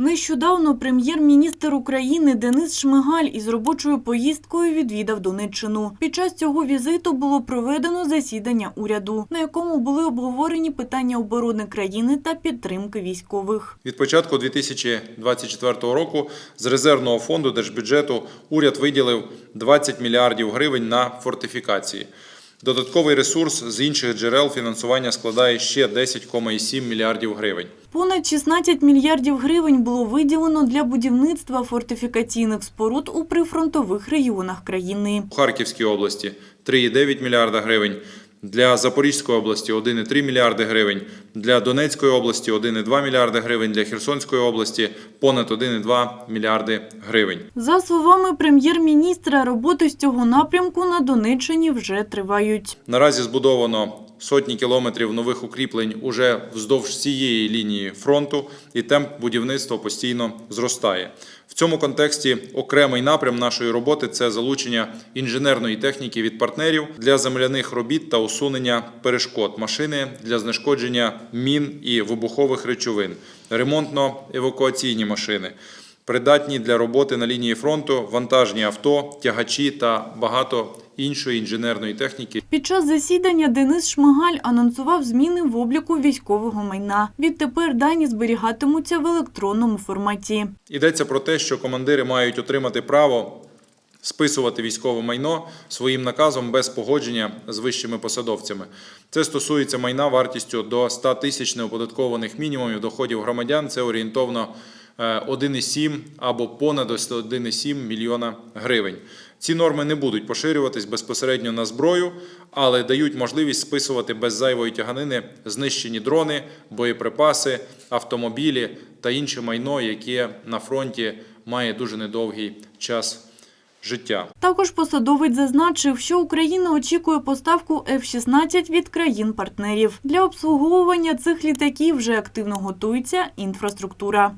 Нещодавно прем'єр-міністр України Денис Шмигаль із робочою поїздкою відвідав Донеччину. Під час цього візиту було проведено засідання уряду, на якому були обговорені питання оборони країни та підтримки військових. Від початку 2024 року з резервного фонду держбюджету уряд виділив 20 мільярдів гривень на фортифікації. Додатковий ресурс з інших джерел фінансування складає ще 10,7 мільярдів гривень. Понад 16 мільярдів гривень було виділено для будівництва фортифікаційних споруд у прифронтових регіонах країни. У Харківській області 3,9 мільярда гривень, для Запорізької області 1,3 мільярди гривень, для Донецької області 1,2 мільярди гривень, для Херсонської області понад 1,2 мільярди гривень. За словами прем'єр-міністра, роботи з цього напрямку на Донеччині вже тривають. Наразі збудовано сотні кілометрів нових укріплень уже вздовж всієї лінії фронту, і темп будівництва постійно зростає. В цьому контексті окремий напрям нашої роботи це залучення інженерної техніки від партнерів для земляних робіт та усунення перешкод машини для знешкодження мін і вибухових речовин, ремонтно-евакуаційні машини. Придатні для роботи на лінії фронту, вантажні авто, тягачі та багато іншої інженерної техніки, Під час засідання Денис Шмигаль анонсував зміни в обліку військового майна. Відтепер дані зберігатимуться в електронному форматі. Йдеться про те, що командири мають отримати право списувати військове майно своїм наказом без погодження з вищими посадовцями. Це стосується майна вартістю до 100 тисяч неоподаткованих мінімумів доходів громадян. Це орієнтовно 1,7 або понад 1,7 мільйона гривень. Ці норми не будуть поширюватись безпосередньо на зброю, але дають можливість списувати без зайвої тяганини знищені дрони, боєприпаси, автомобілі та інше майно, яке на фронті має дуже недовгий час життя. Також посадовець зазначив, що Україна очікує поставку F-16 від країн-партнерів. Для обслуговування цих літаків вже активно готується інфраструктура.